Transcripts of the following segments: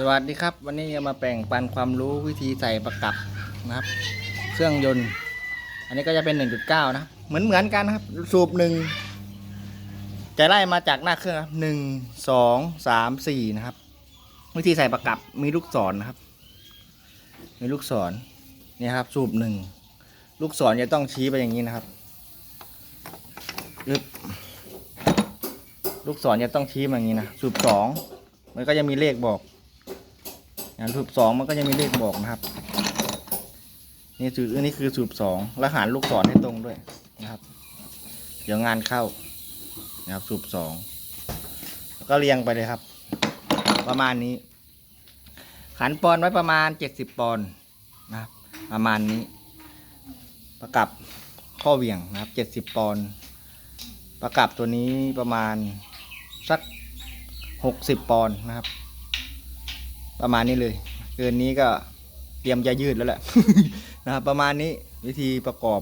สวัสดีครับ วันนี้จะมาแบ่งปันความรู้วิธีใส่ประกับนะครับ เครื่องยนต์ อันนี้ก็จะเป็น 1.9 นะ เหมือนเหมือนกันครับ สูบหนึ่งจะไล่มาจากหน้าเครื่องครับหนึ่งสองสามสี่นะครับ วิธีใส่ประกับมีลูกศรนะครับ มีลูกศรเนี่ยครับ สูบหนึ่งลูกศรจะต้องชี้ไปอย่างนี้นะครับึบลูกศรจะต้องชี้มาอย่างนี้นะสูบสองมันก็จะมีเลขบอก อย่างสูบสองมันก็จะมีเลขบอกนะครับ นี่สูบอันนี้คือสูบสองแล้วหันลูกศรให้ตรงด้วยนะครับ เดี๋ยวงานเข้านะครับสูบสองก็เรียงไปเลยครับ ประมาณนี้ ขันปอนไว้ประมาณเจ็ดสิบปอนนะครับ ประมาณนี้ ประกับข้อเหวี่ยงนะครับเจ็ดสิบปอนประกับตัวนี้ประมาณสักหกสิบปอนนะครับ ประมาณนี้เลย เกินนี้ก็เตรียมจะยืดแล้วแหละนะครับประมาณนี้วิธีประกอบ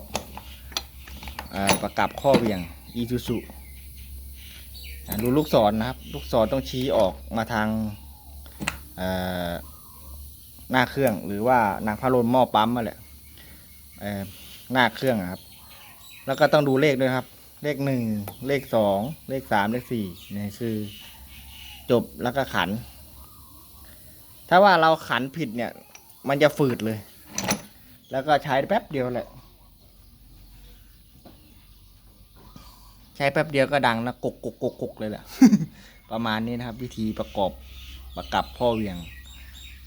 อประกับข้อเหวี่ยงอีซูซุดูลูกศรนนะครับ ลูกศรต้องชี้ออกมาทางหน้าเครื่องหรือว่านางพาลมหม้อปั๊มมาแหละหน้าเครื่องครับ แล้วก็ต้องดูเลขด้วยครับ เลขหนึ่งเลขสองเลขสามเลขสี่นี่คือจบแล้วก็ขัน ถ้าว่าเราขันผิดเนี่ย มันจะฝืดเลย แล้วก็ใช้แป๊บเดียวแหละใช้แป๊บเดียวก็ดังนะกกกกกกกเลยแหละประมาณนี้นะครับ วิธีประกอบประกับพ่อเวียง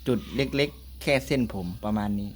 จุดเล็กๆ แค่เส้นผมประมาณนี้